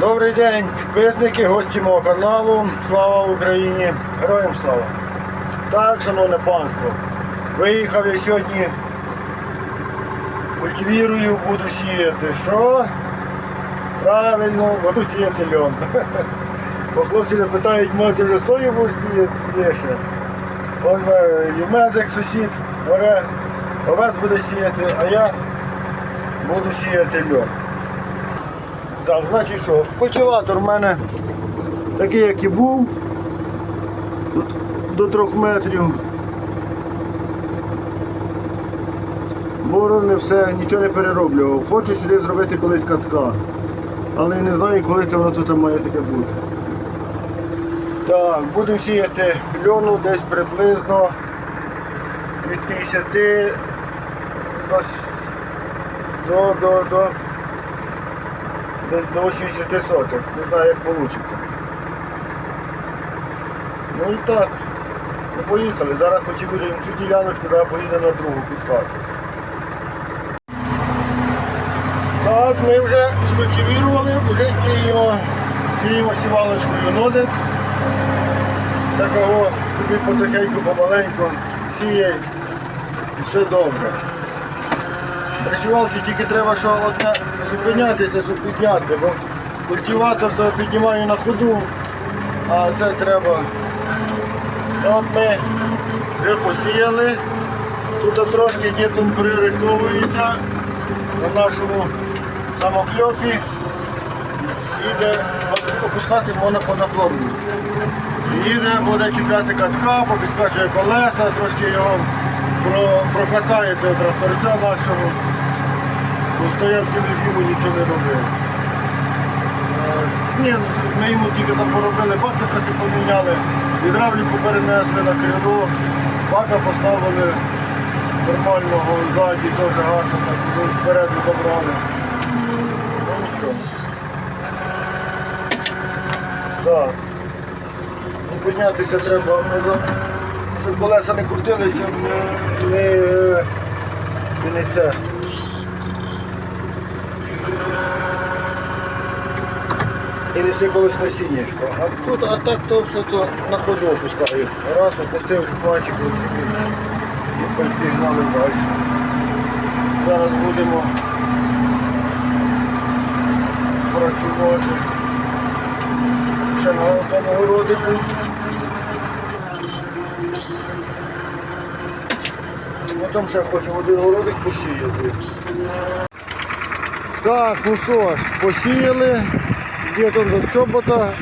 Добрий день, підписники, гості мого каналу. Слава Україні! Героям слава! Так, шановне панство, виїхав я сьогодні, культивірую, буду сіяти. Що? Правильно, буду сіяти льон. Бо хлопці не питають, може вже сою сіяти? Ні ще. Ось е, Юмезик сусід, оре, овець буде сіяти, а я буду сіяти льон. Так, значить що, культиватор в мене такий, як і був, до, трьох метрів. Борони все, нічого не перероблював. Хочу сюди зробити колись катка. Але не знаю, коли це воно тут має таке бути. Так, будемо сіяти льону десь приблизно від 50 до, до, до, до десь до 80 сотих. Не знаю як вийде. Ну і так. Ну, поїхали. Зараз культивуємо цю діляночку, зараз поїдемо на другу під хату. Так, ми вже скультивували, вже сіємо. Сіємо сівалочкою нодик. Такого собі потихеньку, помаленьку сіє і все добре. При тільки треба що одне зупинятися, щоб підняти, бо культиватор то піднімаю на ходу, а це треба. От ми вже посіяли. Тут трошки дітом пририхтовується на нашому самокльопі. Іде опускати моноплатформу. Їде, буде чіпляти катка, попідкачує колеса, трошки його про- прокатає цього тракторця нашого. Бо стояв цілу зиму, нічого не робив. Е, Ні, ми йому тільки там поробили, баки трохи поміняли, гідравліку перенесли на крило, бака поставили нормального ззаді, теж гарно, так ну, спереду забрали. Ну нічого. Так. Зупинятися треба, ну, за- колеса не крутилися, не, не, не це. І не сипалось насіннячко. А тут, а так то все то на ходу опускаю. Раз, опустив хватик і пігнали далі. Зараз будемо працювати ще на одному городику. Потім ще хочемо один городик посіяти. Так, ну що ж, посіяли, дідом до чобота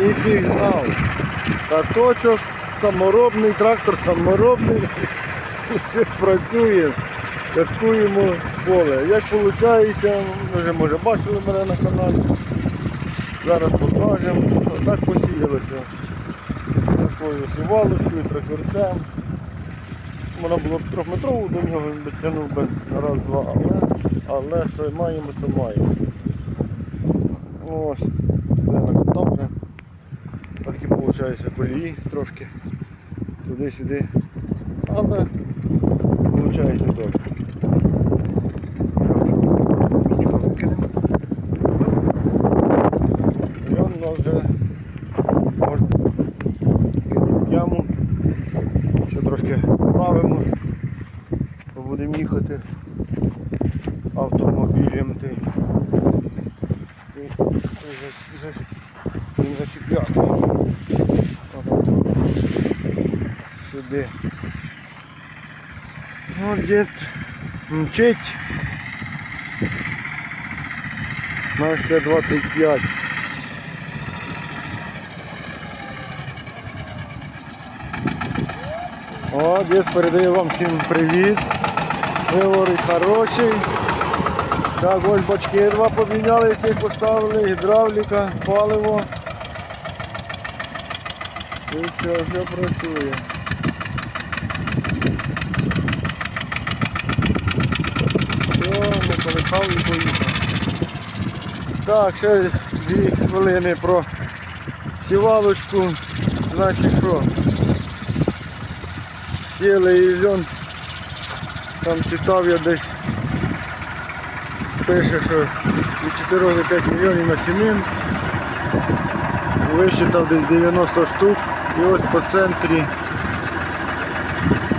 і пігнав. Каточок, саморобний, трактор саморобний. Все працює. Каткуємо поле. Як виходить, ви вже може бачили мене на каналі. Зараз покажемо. Отак посіялося. Такою сівалочкою, тракторцем. Вона була б трьохметрову, до нього він би тягнув би раз-два, але, але що маємо, то маємо. Ось, це накатав. Такі виходить колії трошки туди-сюди. Але виходить добре. Так, нічого викинемо. І он у нас вже можна кинути в яму. Ще трошки правимо, бо їхати автомобілем. Ти. Він зачіпляти. Сюди. Ну, дід мчить. Наш Т-25. О, дід передає вам всім привіт. Говорить хороший. Так, ось бачки два поміняли, всіх поставили, гідравліка, паливо. І все, все працює. Все, полихав і поїхав. Так, ще дві хвилини про сівалочку. Значить що? Сіли і льон. Там читав я десь. Пише, що від 4 до 5 мільйонів на сімін. Висчитав десь 90 штук. І ось по центрі,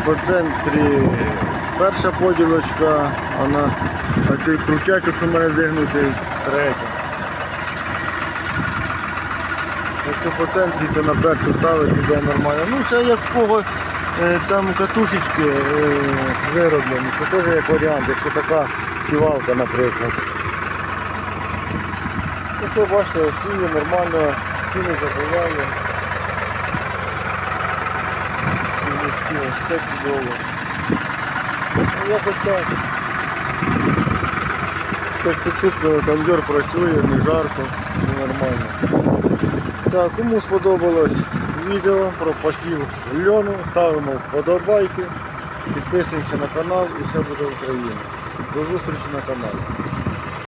по центрі перша поділочка, а цей кручачок, в мене зігнутий, третя. Якщо по центрі, то на першу ставити йде нормально. Ну, ще як кого там катушечки е, вироблені, це теж як варіант, якщо така сівалка, наприклад. Ну що, бачите, сіє нормально, ціни забиває. Ось все чудово. Ну, якось так. Тобто цикл кондьор працює, не жарко, все нормально. Так, кому сподобалось відео про посів льону, ставимо вподобайки, підписуємося на канал і все буде Україна. До зустрічі на каналі.